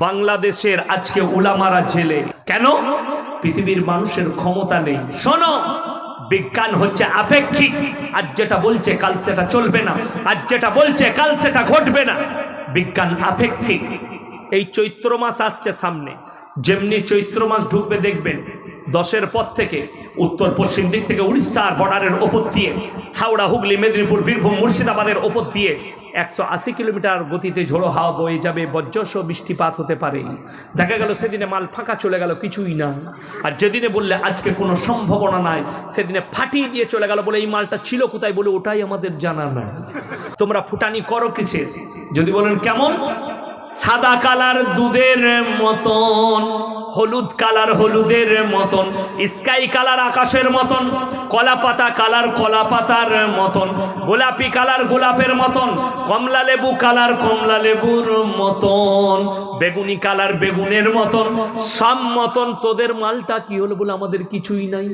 বাংলাদেশের আজকে উলামারা জেলে। কেন? পৃথিবীর মানুষের ক্ষমতা নেই। শোনো, বিজ্ঞান হচ্ছে আপেক্ষিক। আজ যেটা বলছে কাল সেটা চলবে না। আজ যেটা বলছে কাল সেটা ঘটবে না। বিজ্ঞান আপেক্ষিক। এই চৈত্র মাস আসছে সামনে। যেমনি চৈত্র মাস ঢুকবে দেখবেন দশের পর থেকে, উত্তর পশ্চিম দিক থেকে উড়িষ্যার বর্ডারের ওপর দিয়ে, হাওড়া, হুগলি, মেদিনীপুর, বীরভূম, মুর্শিদাবাদের ওপর দিয়ে একশো আশি কিলোমিটার গতিতে ঝোড়ো হাওয়া বয়ে যাবে বজ্রস্ব বৃষ্টিপাত হতে পারে। দেখা গেল সেদিনে মাল ফাঁকা চলে গেল, কিছুই না। আর যেদিনে বললে আজকে কোনো সম্ভাবনা নাই, সেদিনে ফাটিয়ে দিয়ে চলে গেল বলে এই মালটা ছিল কোথায় বলে ওটাই আমাদের জানা না তোমরা ফুটানি করো কিসের? যদি বলেন কেমন? সাদা কালার দুধের মতন, হলুদ কালার হলুদের মতন, স্কাই কালার আকাশের মতন, কলা পাতা কালার কলা পাতার মতন, গোলাপি কালার গোলাপের মতন, কমলা লেবু কালার কমলা লেবুর মতন, বেগুনি কালার বেগুনের মতন, সব মতন তোদের মালটা কি হলো বলে আমাদের কিছুই নাই।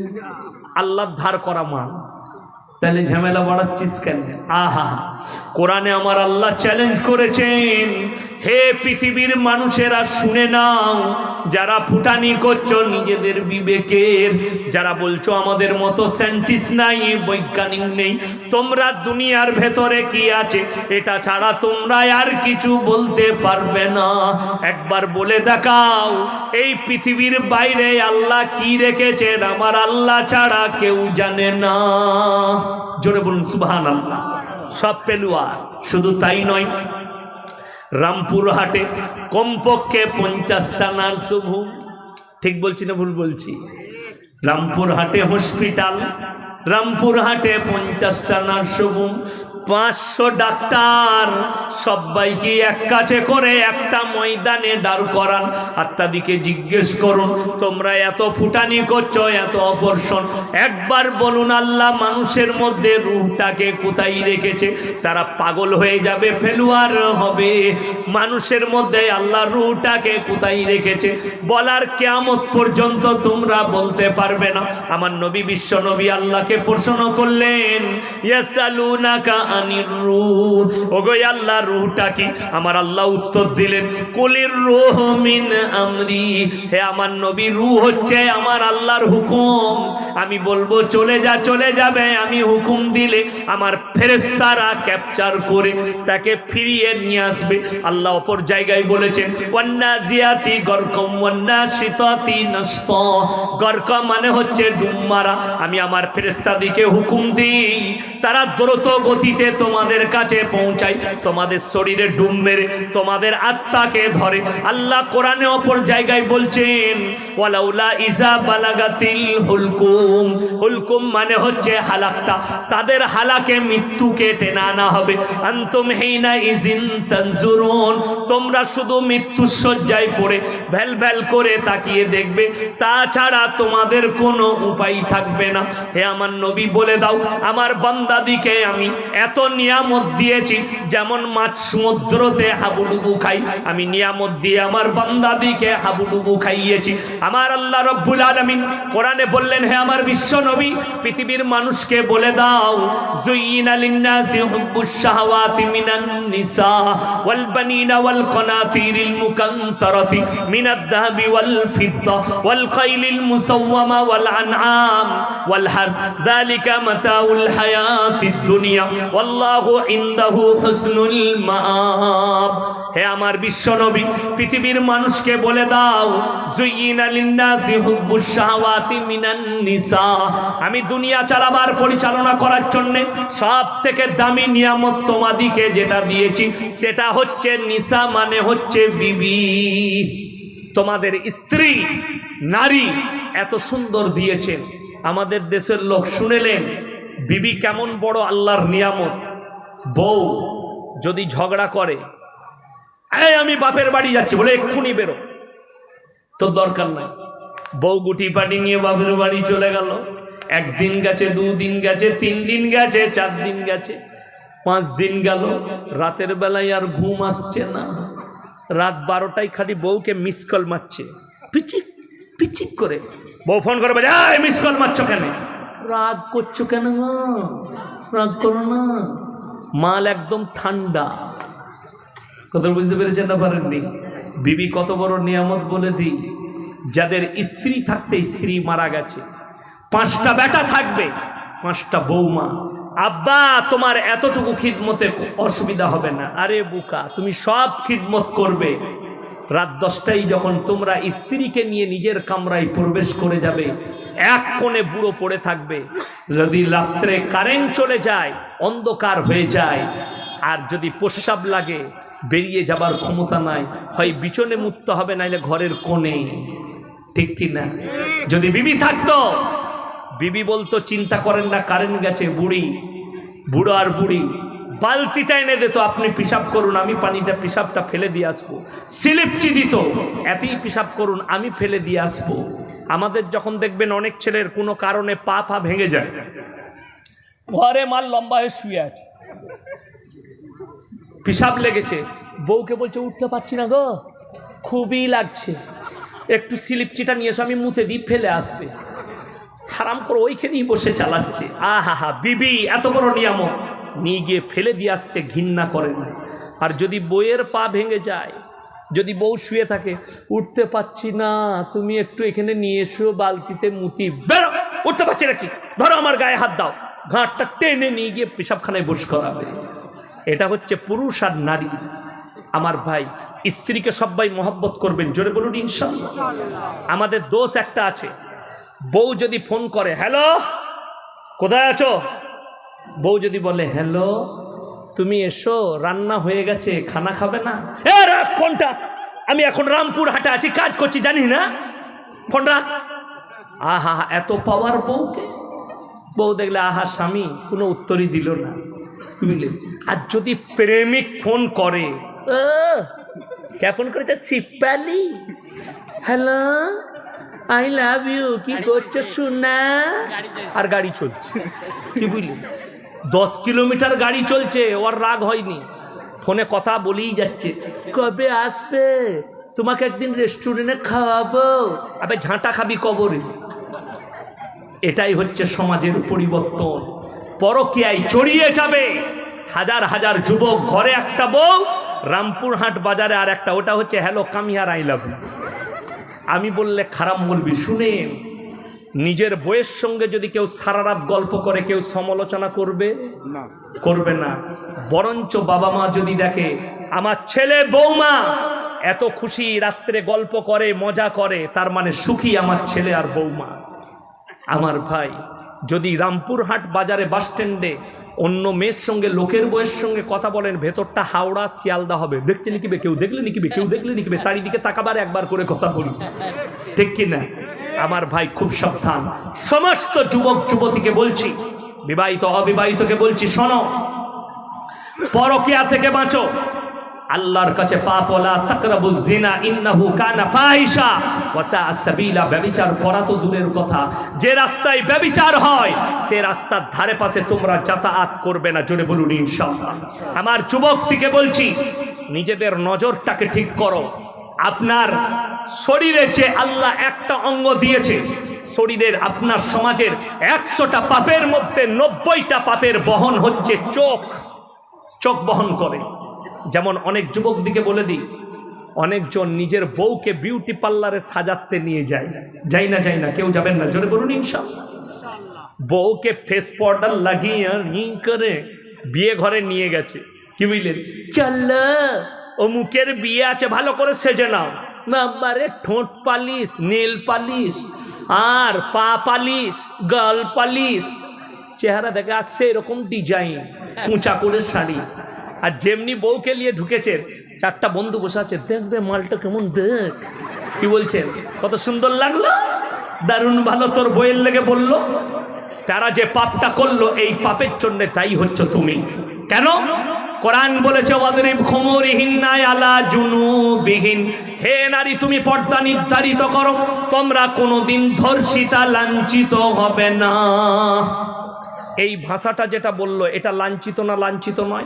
আল্লাহ ধার করা মাল। তাহলে ঝামেলা বাড়াচ্ছিস কেন? আহা কোরআনে আমার আল্লাহ চ্যালেঞ্জ করেছেন, হে পৃথিবীর মানুষেরা শুনে নাও, যারা ফুটানি করছ নিজেদের বিবেকের, যারা বলছো আমাদের মতো সায়েন্টিস্ট নাই, বৈজ্ঞানিক নেই, তোমরা দুনিয়ার ভেতরে কি আছে? এটা ছাড়া তোমরা আর কিছু বলতে পারবে না। একবার বলে দেখাও, এই পৃথিবীর বাইরে আল্লাহ কি রেখেছেন? আমার আল্লাহ ছাড়া কেউ জানে না। জোরে বলুন সুবাহান আল্লাহ সব পেলুয়া, শুধু তাই নয়, রামপুর হাটে কমপক্ষে পঞ্চাশটা নার্সভূম ঠিক বলছি না ভুল বলছি? রামপুরহাটে হসপিটাল রামপুরহাটে পঞ্চাশটা নার্সভূম পাঁচশো ডাক্তার। সবাইকে এক কাছে করে একটা ময়দানে দাঁড় করান। আত্মাদিকে জিজ্ঞেস করুন, তোমরা এত ফুটানি করছ, এত অপর্ষণ একবার বলুন, আল্লাহ মানুষের মধ্যে রুহটাকে কোথায় রেখেছে? তারা পাগল হয়ে যাবে, ফেলুয়ার হবে। মানুষের মধ্যে আল্লাহ রুহটাকে কোথায় রেখেছে? বলার কেয়ামত পর্যন্ত তোমরা বলতে পারবে না। আমার নবী বিশ্ব নবী আল্লাহকে প্রশ্ন করলেন, ইয়াসালুনাকা আনির আল্লাহ কি? আমার আল্লাহ উত্তর দিলেন, কুলির মিন আমরি। হে আমার নবী হচ্ছে আমার আল্লাহর হুকুম। আমি বলব, চলে যা, চলে যাবে আমি হুকুম দিলে আমার ফেরেশতারা ক্যাপচার করে তাকে ফিরিয়ে নিয়ে আসবে। আল্লাহ অপর জায়গায় বলেছেন গরকম নষ্ট মানে হচ্ছে ডুম আমি আমার ফেরেশতাদিকে হুকুম দিই, তারা দ্রুত গতিতে তোমাদের কাছে পৌঁছায় তোমাদের শরীরে ডুম মেরে, তোমাদের আত্মাকে ধরে। আল্লাহ কোরআনে অপর জায়গায় বলছেন, ওয়ালাউলা ইজা বালাগাতিল হুলকুম। হুলকুম মানে হচ্ছে হালাকটা। তাদের হালাকে মৃত্যুকে টেনে আনা হবে। আন্তুম হেইনা ইজিন তানজুরুন। তোমরা শুধু মৃত্যুর শয্যায় পড়ে, ভ্যাল ভ্যাল করে তাকিয়ে দেখবে। তাছাড়া তোমাদের কোনো উপায় থাকবে না। হে আমার নবী বলে দাও, আমার বান্দাদিকে আমি এত নিয়ামত দিয়েছি, যেমন মাছ সমুদ্রতে হাবুডুবু খাই। আমি নিয়ামত দিয়ে আমার বান্দাদিকে হাবুডুবু খাইয়েছি। আমার আল্লাহ রব্বুল আলামিন কোরআনে বললেন, হে আমার বিশ্ব নবী, পৃথিবীর মানুষকে বলে দাও জুইনা লিন্নাসি হুব্বুশ শাহাওয়াতি মিনান নিসা ওয়াল বানিনা ওয়াল কনাতিরিল মুকান্তারাতি মিনাদ দাহাবি ওয়াল ফিদ্দা ওয়াল খাইলিল মুসাওয়ামা ওয়াল আনআম ওয়াল হারস। যালিকা মাতাউল হায়াতিদ দুনিয়া। ওয়াল্লাহু ইনদাহু হুসনুল মাআব। হে আমার বিশ্ব নবী পৃথিবীর মানুষকে বলে দাও জুইনা লিন্নাসি হুব্বুশ মিনান নিসা। আমি দুনিয়া চালাবার পরিচালনা করার জন্য সব থেকে দামি নিয়ামত তোমাদিকে যেটা দিয়েছি, সেটা হচ্ছে নিসা মানে হচ্ছে বিবি। তোমাদের স্ত্রী, নারী এত সুন্দর দিয়েছেন। আমাদের দেশের লোক শুনেলেন বিবি কেমন বড় আল্লাহর নিয়ামত? বউ যদি ঝগড়া করে, এই আমি বাপের বাড়ি যাচ্ছি বলে এক্ষুনি বেরো। তোর দরকার নাই। বউ গুটি পাটি নিয়ে বাপের বাড়ি চলে গেল। একদিন গেছে, দুদিন গেছে তিন দিন গেছে চার দিন গেছে পাঁচ দিন গেল। রাতের বেলায় আর ঘুম আসছে না। রাত বারোটায় খালি বউকে মিস কল মারছে। পিচিক পিচিক করে। বউ ফোন করে মিস কল মারছো কেন? রাগ করছ কেন? রাগ করো না। মাল একদম ঠান্ডা। কথা বুঝতে পেরেছেন না পারেননি? বিবি কত বড় নিয়ামত বলে দিই, যাদের স্ত্রী থাকতে স্ত্রী মারা গেছে, পাঁচটা বেটা থাকবে, পাঁচটা বৌমা। আব্বা, তোমার এতটুকু খিদমতে অসুবিধা হবে না। আরে বুকা, তুমি সব খিদমত করবে। রাত দশটায় যখন তোমরা স্ত্রীকে নিয়ে নিজের কামরায় প্রবেশ করে যাবে, এক কোণে বুড়ো পড়ে থাকবে। যদি রাত্রে কারেন্ট চলে যায়, অন্ধকার হয়ে যায়, আর যদি প্রস্রাব লাগে, বেরিয়ে যাবার ক্ষমতা নাই, হয় বিচনে মুক্ত হবে, নাইলে ঘরের কোণে। ঠিক কি না? যদি বিবি থাকতো, বিবি বলতো, চিন্তা করেন না, কারেন্ট গেছে, বুড়ি। বুড়ো আর বুড়ি বালতিটা এনে দিত আপনি পিসাব করুন, আমি পানিটা পিসাবটা ফেলে দিয়ে আসব। স্লিপটি দিত, এতই পিসাব করুন, আমি ফেলে দিয়ে আসব। আমাদের যখন দেখবেন অনেক ছেলের কোনো কারণে পা পা ভেঙে যায়। ঘরে মাল লম্বা হয়ে শুয়ে আছে। পিসাব লেগেছে। বউকে বলছে, উঠতে পারছি না গো, খুবই লাগছে। একটু স্লিপচিটা নিয়ে এসো, আমি মুতে দিই, ফেলে আসবে। হারাম করে ওইখানেই বসে চালাচ্ছে। আহা হা বিবি, এত বড় নিয়ামক নিয়ে গিয়ে ফেলে দিয়ে আসছে, ঘৃণা করে না। আর যদি বইয়ের পা ভেঙে যায়, যদি বউ শুয়ে থাকে, উঠতে পাচ্ছি না, তুমি একটু এখানে নিয়ে এসো, বালতিতে মুতি। বেরো! উঠতে পারছি নাকি ধরো আমার গায়ে হাত দাও। ঘাটটা টেনে নিয়ে গিয়ে পেশাবখানায় বস করাবে এটা হচ্ছে পুরুষ আর নারী। আমার ভাই, স্ত্রীকে সবাই মহব্বত করবেন, জোরে বলুন ইনশাল্লাহ আমাদের দোষ একটা আছে। বউ যদি ফোন করে, হ্যালো, কোথায় আছো? বউ যদি বলে হ্যালো তুমি এসো রান্না হয়ে গেছে খানা খাবে না? ফোনটা আমি এখন রামপুর হাটে আছি কাজ করছি জানি না? ফোন রাখ আহা এত পাওয়ার বউকে? বউ দেখলে আহা স্বামী কোনো উত্তরই দিল না। বুঝলে? আর যদি প্রেমিক ফোন করে কে ফোন করেছে? Shipali hello I love you কি করছ শোনা আর গাড়ি চলছে। কি বুঝলি? দশ কিলোমিটার গাড়ি চলছে, ওর রাগ হয়নি। ফোনে কথা বলেই যাচ্ছে। কবে আসবে? তোমাকে একদিন রেস্টুরেন্টে খাওয়াবো। আবে ঝাঁটা খাবি কবরে। এটাই হচ্ছে সমাজের পরিবর্তন। পরকিয়ায় চড়িয়ে যাবে। হাজার হাজার যুবক ঘরে একটা বউ রামপুরহাট বাজারে আর একটা। ওটা হচ্ছে, হ্যালো, কামিয়ার আই লাভ আমি বললে, খারাপ বলবি, শুনেন। নিজের বইয়ের সঙ্গে যদি কেউ সারা রাত গল্প করে কেউ সমালোচনা করবে? করবে না। বরঞ্চ বাবা মা যদি দেখে আমার ছেলে বৌমা এত খুশি রাত্রে গল্প করে মজা করে তার মানে সুখী আমার ছেলে আর বৌমা। আমার ভাই যদি রামপুরহাট বাজারে বাস স্ট্যান্ডে অন্য মেয়ের সঙ্গে লোকের বইয়ের সঙ্গে কথা বলেন ভেতরটা হাওড়া শিয়ালদা হবে। দেখছে নিকিবে? কেউ দেখলে নিকিবে? কেউ দেখলে নিকিবে? চারিদিকে তাকাবার একবার করে কথা বলি ঠিক কিনা? আমার ভাই খুব সাবধান। সমস্ত যুবক যুবতীকে বলছি, বিবাহিত অবিবাহিতকে বলছি, শোনো, পরকিয়া থেকে বাঁচো। আল্লাহর কাছে পাপ, ওলা তাকরাবু জিনা ইন্নাহু কানা ফাহিশা। ওয়া সাবিলা ব্যভিচার করা তো দূরের কথা। যে রাস্তায় ব্যভিচার হয়, সে রাস্তার ধারে পাশে তোমরা যাতায়াত করবে না, জোরে বলুন ইনশাআল্লাহ। আমার যুবক থেকে বলছি, নিজেদের নজরটাকে ঠিক করো। আপনার শরীরে যে আল্লাহ একটা অঙ্গ দিয়েছে, শরীরের আপনার সমাজের একশোটা পাপের মধ্যে নব্বইটা পাপের বহন হচ্ছে চোখ। চোখ বহন করে। যেমন অনেক যুবক দিকে বলে দিই, অনেকজন নিজের বউকে বিউটি পার্লারে সাজাতে নিয়ে যায়। যাই না যাই না, কেউ যাবেন না, জোরে বলুন ইনশাল্লাহ। বউকে ফেস পাউডার লাগিয়ে করে বিয়ে ঘরে নিয়ে গেছে। কি বুঝলেন? চল। ও মুখের বিয়ে আছে, ভালো করে সেজে নাও। বাবারে ঠোঁট পালিশ, নীল পালিশ, আর পা পালিশ, গাল পালিশ। চেহারা দেখে আসছে এরকম ডিজাইন উঁচা করে শাড়ি। আর যেমনি বউকে নিয়ে ঢুকেছে, চারটা বন্ধু বসে আছে, দেখ দেখবে মালটা কেমন, দেখ। কি বলছেন কত সুন্দর লাগল? দারুণ ভালো তোর বইয়ের লেগে বলল। তারা যে পাপটা করল, এই পাপের জন্য তাই হচ্ছে তুমি। কেন? কোরআন বলেছে, ওয়াদরিব খুমুরিহিন আলা জুনুবিহিন। হে নারী, তুমি পর্দা নির্ধারিত করো, তোমরা কোনোদিন ধর্ষিতা লাঞ্ছিত হবে না। এই ভাষাটা যেটা বলল, এটা লাঞ্ছিত না লাঞ্ছিত নয়?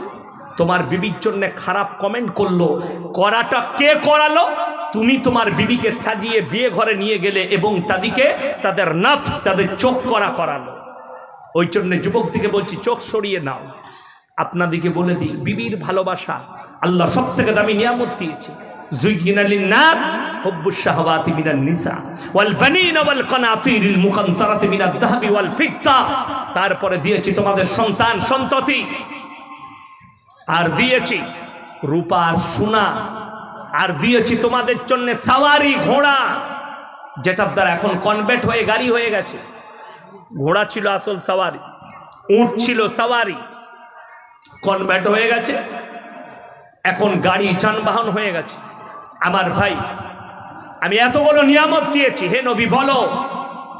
তোমার বিবির জন্য খারাপ কমেন্ট করল। করাটা কে করালো? তুমি তোমার বিবিকে সাজিয়ে বিয়ে ঘরে নিয়ে গেলে এবং তাদেরকে তাদের নাফস, তাদের চোখ করা করালো। ওই জন্য যুবক থেকে বলছি, চোখ সরিয়ে নাও। আপনাদিকে বলে দিই, বিবির ভালোবাসা আল্লাহ সব থেকে দামি নিয়ামত দিয়েছে। তারপরে দিয়েছি তোমাদের সন্তান, সন্ততি। আর দিয়েছি রূপা সোনা। আর দিয়েছি তোমাদের জন্য সাওয়ারি, ঘোড়া, যেটার দ্বারা এখন কনভার্ট হয়ে গাড়ি হয়ে গেছে। ঘোড়া ছিল আসল সাওয়ারি, উঁট ছিল সাওয়ারি। কনভার্ট হয়ে গেছে। এখন গাড়ি যানবাহন হয়ে গেছে। আমার ভাই, আমি এতগুলো নিয়ামত দিয়েছি, হে নবী বলো।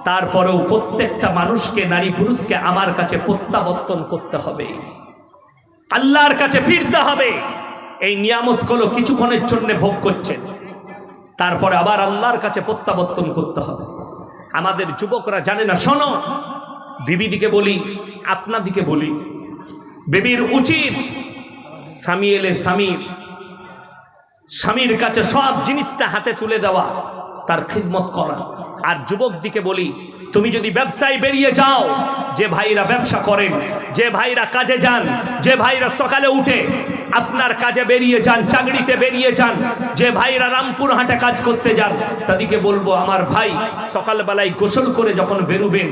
তারপরেও প্রত্যেকটা মানুষকে, নারী পুরুষকে আমার কাছে প্রত্যাবর্তন করতে হবে। আল্লাহর কাছে ফিরতে হবে। এই নিয়ামতগুলো কিছুক্ষণের জন্য ভোগ করছেন। তারপরে আবার আল্লাহর কাছে প্রত্যাবর্তন করতে হবে। আমাদের যুবকরা জানে না, শোনো। বিবিদিকে বলি, আপনাদিকে বলি। বেবির উচিত। স্বামী এলে স্বামীর স্বামীর কাছে সব জিনিসটা হাতে তুলে দেওয়া, তার খিদমত করা। আর যুবক দিকে বলি, তুমি যদি ব্যবসায় বেরিয়ে যাও, যে ভাইরা ব্যবসা করেন, যে ভাইরা কাজে যান, যে ভাইরা সকালে উঠে আপনার কাজে বেরিয়ে যান, চাকরিতে বেরিয়ে যান, যে ভাইরা রামপুর হাটে কাজ করতে যান, তাদেরকে বলব, আমার ভাই সকালবেলায় গোসল করে যখন বেরুবেন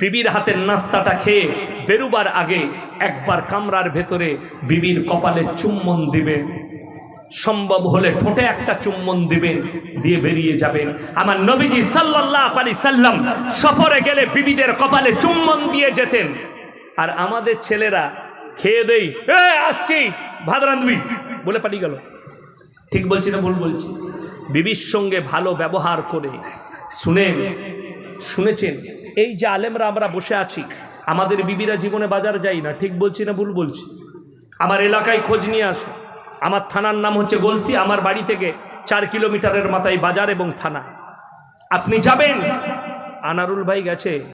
বিবির হাতের নাস্তাটা খেয়ে বেরুবার আগে একবার কামরার ভেতরে বিবির কপালে চুম্বন দিবেন সম্ভব হলে ঠোঁটে একটা চুম্বন দিবেন দিয়ে বেরিয়ে যাবেন আমার নবীজি সাল্লাল্লাহু আলাইহি সাল্লাম সফরে গেলে বিবিদের কপালে চুম্বন দিয়ে যেতেন। আর আমাদের ছেলেরা খেয়ে দেই, এ, আসছি, ভাত বলে পালিয়ে গেল। ঠিক বলছি না ভুল বলছি? বিবির সঙ্গে ভালো ব্যবহার করে শুনেন, শুনেছেন? এই যে আলেমরা আমরা বসে আছি, আমাদের বিবিরা জীবনে বাজার যাই না, ঠিক বলছি না ভুল বলছি? আমার এলাকায় খোঁজ নিয়ে আসো। আমার থানার নাম হচ্ছে গলসি, আমার বাড়ি থেকে চার কিলোমিটারের মাথায় বাজার এবং থানা। আপনি যাবেন? আনারুল ভাই গেছে।